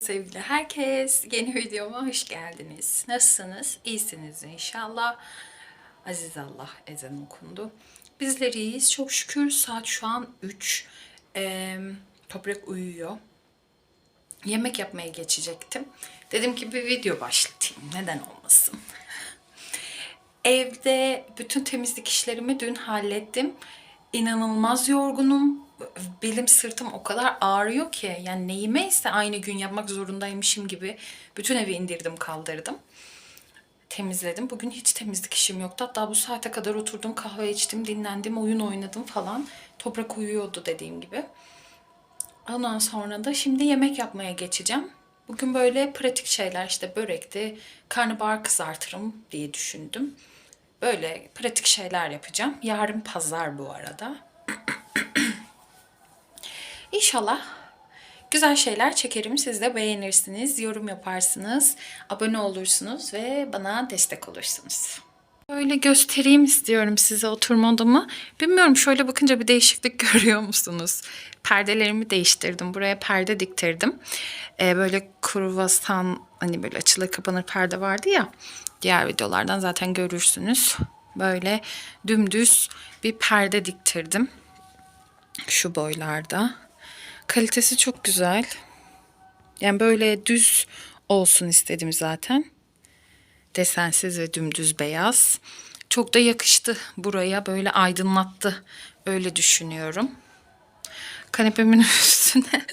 Sevgili herkes, yeni videoma hoş geldiniz. Nasılsınız? İyisiniz inşallah. Aziz Allah ezan okundu. Bizler iyiyiz. Çok şükür saat şu an 3. Ee, toprak uyuyor. Yemek yapmaya geçecektim. Dedim ki bir video başlatayım. Neden olmasın? Evde bütün temizlik işlerimi dün hallettim. İnanılmaz yorgunum. Belim sırtım o kadar ağrıyor ki. Yani neyime ise aynı gün yapmak zorundaymışım gibi. Bütün evi indirdim kaldırdım. Temizledim. Bugün hiç temizlik işim yoktu. Hatta bu saate kadar oturdum kahve içtim, dinlendim, oyun oynadım falan. Toprak uyuyordu dediğim gibi. Ondan sonra da şimdi yemek yapmaya geçeceğim. Bugün böyle pratik şeyler işte börekti, karnabahar kızartırım diye düşündüm. Böyle pratik şeyler yapacağım. Yarın pazar bu arada. İnşallah güzel şeyler çekerim. Siz de beğenirsiniz, yorum yaparsınız, abone olursunuz ve bana destek olursunuz. Böyle göstereyim istiyorum size oturma odamı. Bilmiyorum şöyle bakınca bir değişiklik görüyor musunuz? Perdelerimi değiştirdim. Buraya perde diktirdim. Ee, böyle kruvasan hani böyle açılır kapanır perde vardı ya. Diğer videolardan zaten görürsünüz. Böyle dümdüz bir perde diktirdim. Şu boylarda. Kalitesi çok güzel. Yani böyle düz olsun istedim zaten desensiz ve dümdüz beyaz. Çok da yakıştı buraya böyle aydınlattı öyle düşünüyorum. Kanepemin üstüne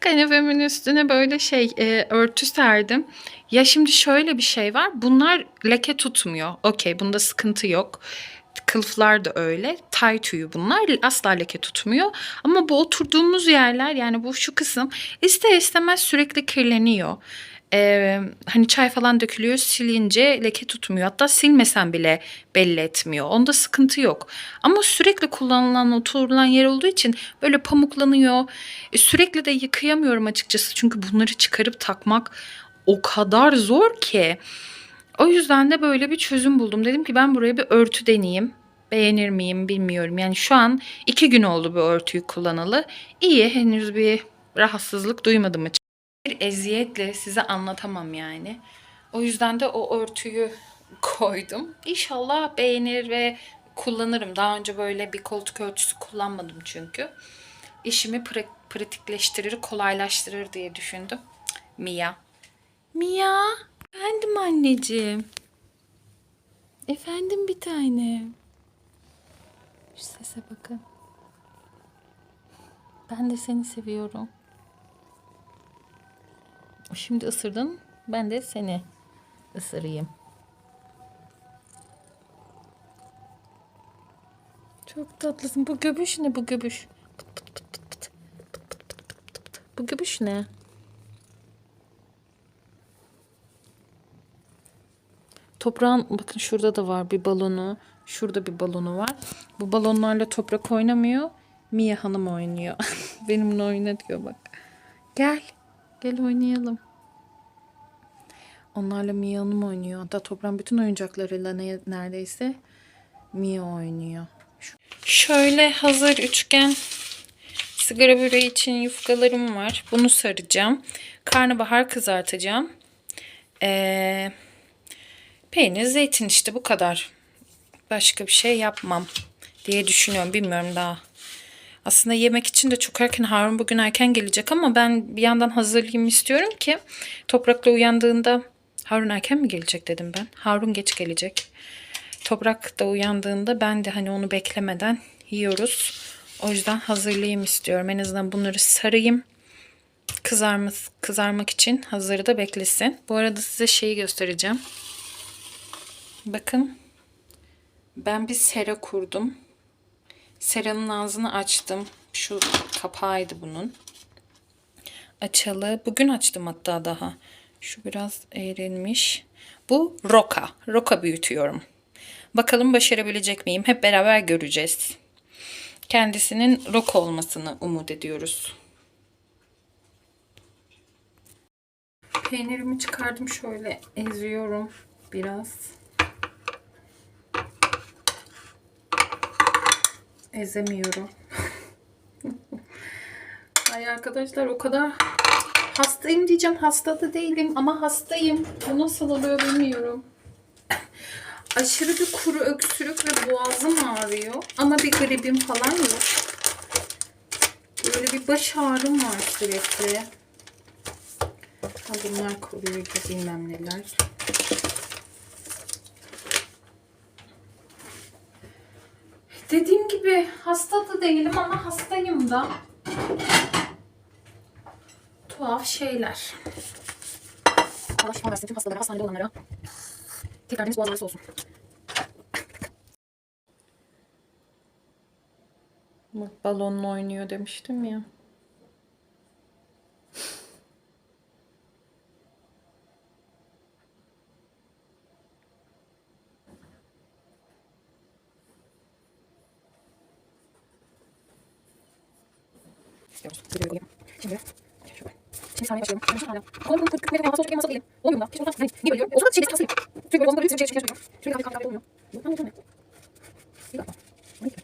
kanepemin üstüne böyle şey e, örtü serdim. Ya şimdi şöyle bir şey var. Bunlar leke tutmuyor. Okey bunda sıkıntı yok. Kılıflar da öyle. Tay tüyü bunlar. Asla leke tutmuyor. Ama bu oturduğumuz yerler yani bu şu kısım ister istemez sürekli kirleniyor. Ee, hani çay falan dökülüyor silince leke tutmuyor. Hatta silmesen bile belli etmiyor. Onda sıkıntı yok. Ama sürekli kullanılan, oturulan yer olduğu için böyle pamuklanıyor. E, sürekli de yıkayamıyorum açıkçası. Çünkü bunları çıkarıp takmak o kadar zor ki. O yüzden de böyle bir çözüm buldum. Dedim ki ben buraya bir örtü deneyeyim. Beğenir miyim bilmiyorum. Yani şu an iki gün oldu bu örtüyü kullanalı. İyi henüz bir rahatsızlık duymadım açıkçası bir eziyetle size anlatamam yani. O yüzden de o örtüyü koydum. İnşallah beğenir ve kullanırım. Daha önce böyle bir koltuk örtüsü kullanmadım çünkü. İşimi pra- pratikleştirir, kolaylaştırır diye düşündüm. Mia. Mia. Efendim anneciğim. Efendim bir tane. Şu sese bakın. Ben de seni seviyorum. Şimdi ısırdın. Ben de seni ısırayım. Çok tatlısın. Bu göbüş ne bu göbüş? Bu göbüş ne? Toprağın bakın şurada da var bir balonu. Şurada bir balonu var. Bu balonlarla toprak oynamıyor. Mia Hanım oynuyor. Benimle oyna diyor bak. Gel. Gel oynayalım. Onlarla Mia Hanım oynuyor. Hatta toprağın bütün oyuncaklarıyla ne, neredeyse Mia oynuyor. Şöyle hazır üçgen sigara böreği için yufkalarım var. Bunu saracağım. Karnabahar kızartacağım. Ee, peynir, zeytin işte bu kadar. Başka bir şey yapmam diye düşünüyorum. Bilmiyorum daha. Aslında yemek için de çok erken Harun bugün erken gelecek ama ben bir yandan hazırlayayım istiyorum ki Toprak'la uyandığında Harun erken mi gelecek dedim ben. Harun geç gelecek. Toprak da uyandığında ben de hani onu beklemeden yiyoruz. O yüzden hazırlayayım istiyorum. En azından bunları sarayım. Kızarmak, kızarmak için hazırda beklesin. Bu arada size şeyi göstereceğim. Bakın. Ben bir sera kurdum. Seranın ağzını açtım. Şu kapağıydı bunun. Açalı. Bugün açtım hatta daha. Şu biraz eğrilmiş. Bu roka. Roka büyütüyorum. Bakalım başarabilecek miyim? Hep beraber göreceğiz. Kendisinin roka olmasını umut ediyoruz. Peynirimi çıkardım şöyle eziyorum biraz. Ezemiyorum. Ay arkadaşlar o kadar Hastayım diyeceğim. Hasta da değilim ama hastayım. Bu nasıl oluyor bilmiyorum. Aşırı bir kuru öksürük ve boğazım ağrıyor. Ama bir gribim falan yok. Böyle bir baş ağrım var sürekli. Ha bunlar koruyucu bilmem neler. Dediğim gibi hasta da değilim ama hastayım da. Tuhaf şeyler. Allah şifa versin tüm hastalara, hastanede olanlara. Tekrar deniz boğazları olsun. Bak balonla oynuyor demiştim ya. İstiyoruz. Videoyu koyayım. Şimdi şöyle. Şimdi sahneye başlayalım. Hala. Kolumun kırk kırk metre falan sonra masa değilim. Olmuyor da. Şimdi o zaman hani niye böyle diyorum? O zaman şeyde kasayım. Sürekli böyle omuzda bir sürü şey şey söylüyorum. Sürekli kahve kahve olmuyor. Yok lan olmuyor. Bir dakika. On iki.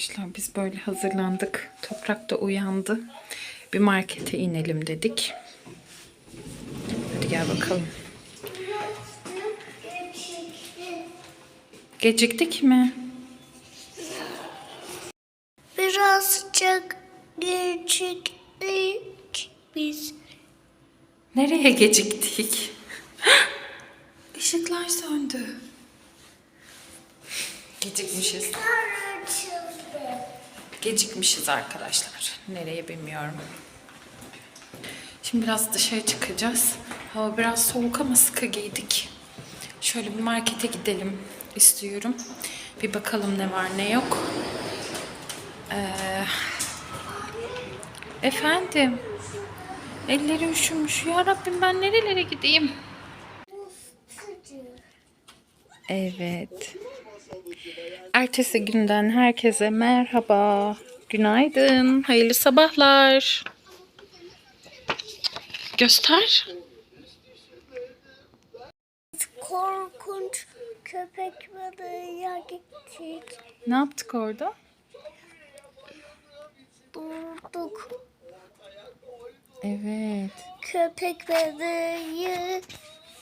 Arkadaşlar biz böyle hazırlandık. Toprak da uyandı. Bir markete inelim dedik. Hadi gel bakalım. Geciktik mi? Birazcık geciktik biz. Nereye geciktik? Işıklar söndü. Gecikmişiz. Gecikmişiz arkadaşlar. Nereye bilmiyorum. Şimdi biraz dışarı çıkacağız. Hava biraz soğuk ama sıkı giydik. Şöyle bir markete gidelim istiyorum. Bir bakalım ne var ne yok. Ee, efendim. Elleri üşümüş. Ya Rabbim ben nerelere gideyim? Evet. Ertesi günden herkese merhaba. Günaydın. Hayırlı sabahlar. Göster. Korkunç köpek balığına gittik. Ne yaptık orada? Durduk. Evet. Köpek balığı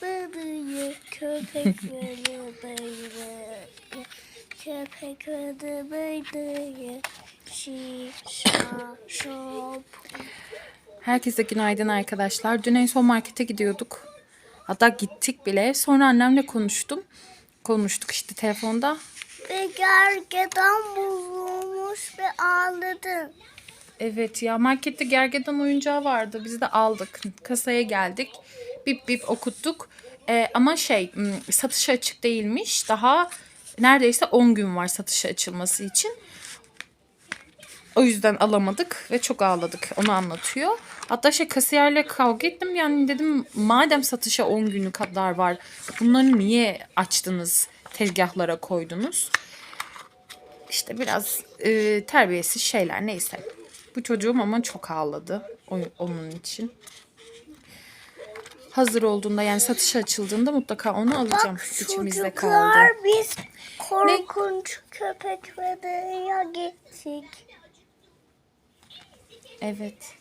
balığı köpek balığı balığı köpek balığı şişa şop Herkese günaydın arkadaşlar. Dün en son markete gidiyorduk. Hatta gittik bile. Sonra annemle konuştum. Konuştuk işte telefonda. ve gergedan bozulmuş ve ağladı. Evet ya markette gergedan oyuncağı vardı. Biz de aldık. Kasaya geldik. Bip bip okuttuk. Ee, ama şey satışa açık değilmiş. Daha neredeyse 10 gün var satışa açılması için. O yüzden alamadık ve çok ağladık. Onu anlatıyor. Hatta şey kasiyerle kavga ettim. Yani dedim madem satışa 10 günü kadar var. Bunları niye açtınız? Tezgahlara koydunuz. İşte biraz e, terbiyesiz şeyler neyse. Bu çocuğum ama çok ağladı onun için. Hazır olduğunda yani satışa açıldığında mutlaka onu alacağım. Bak İçimizde kaldı. biz korkunç köpek balığına gittik. Evet.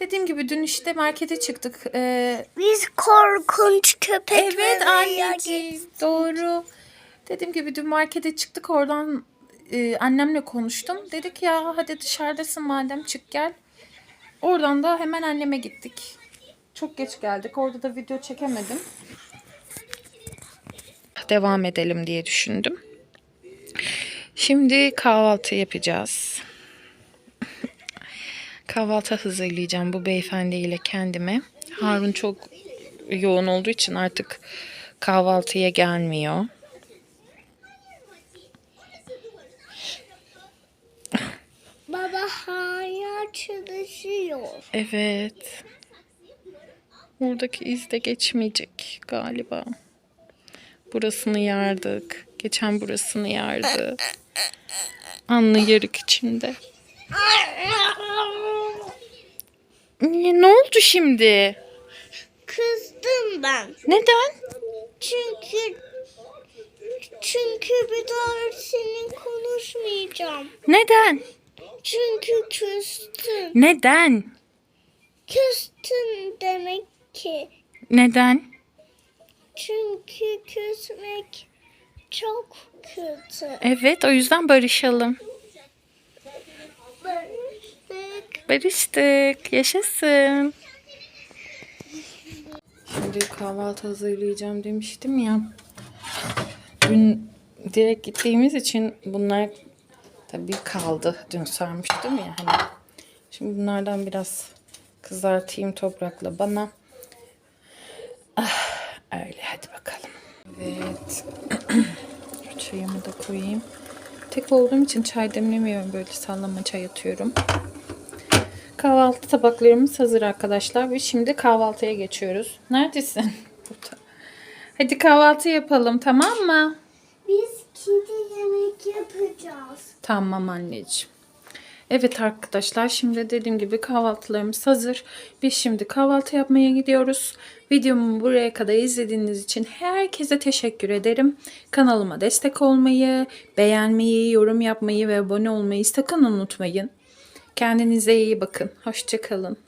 Dediğim gibi dün işte markete çıktık. Ee, Biz korkunç köpek evet balığına anneciğim gittik. doğru. Dediğim gibi dün markete çıktık oradan e, annemle konuştum. Dedik ya hadi dışarıdasın madem çık gel. Oradan da hemen anneme gittik. Çok geç geldik. Orada da video çekemedim. Devam edelim diye düşündüm. Şimdi kahvaltı yapacağız. Kahvaltı hazırlayacağım bu beyefendiyle kendime. Harun çok yoğun olduğu için artık kahvaltıya gelmiyor. Baba hala çalışıyor. Evet. Buradaki iz de geçmeyecek galiba. Burasını yardık. Geçen burasını yardı. Anlı yarık içinde. Ne oldu şimdi? Kızdım ben. Neden? Çünkü çünkü bir daha senin konuşmayacağım. Neden? Çünkü küstün. Neden? Küstün demek ki. Neden? Çünkü küsmek çok kötü. Evet o yüzden barışalım. Barıştık. Barıştık. Yaşasın. Şimdi kahvaltı hazırlayacağım demiştim ya. Dün direkt gittiğimiz için bunlar tabii kaldı. Dün sarmıştım ya hani. Şimdi bunlardan biraz kızartayım toprakla bana. Ah. Evet. Çayımı da koyayım. Tek olduğum için çay demlemiyorum. Böyle sallama çay atıyorum. Kahvaltı tabaklarımız hazır arkadaşlar. Ve şimdi kahvaltıya geçiyoruz. Neredesin? Burada. Hadi kahvaltı yapalım tamam mı? Biz kedi yemek yapacağız. Tamam anneciğim. Evet arkadaşlar şimdi dediğim gibi kahvaltılarımız hazır. Biz şimdi kahvaltı yapmaya gidiyoruz. Videomu buraya kadar izlediğiniz için herkese teşekkür ederim. Kanalıma destek olmayı, beğenmeyi, yorum yapmayı ve abone olmayı sakın unutmayın. Kendinize iyi bakın. Hoşçakalın.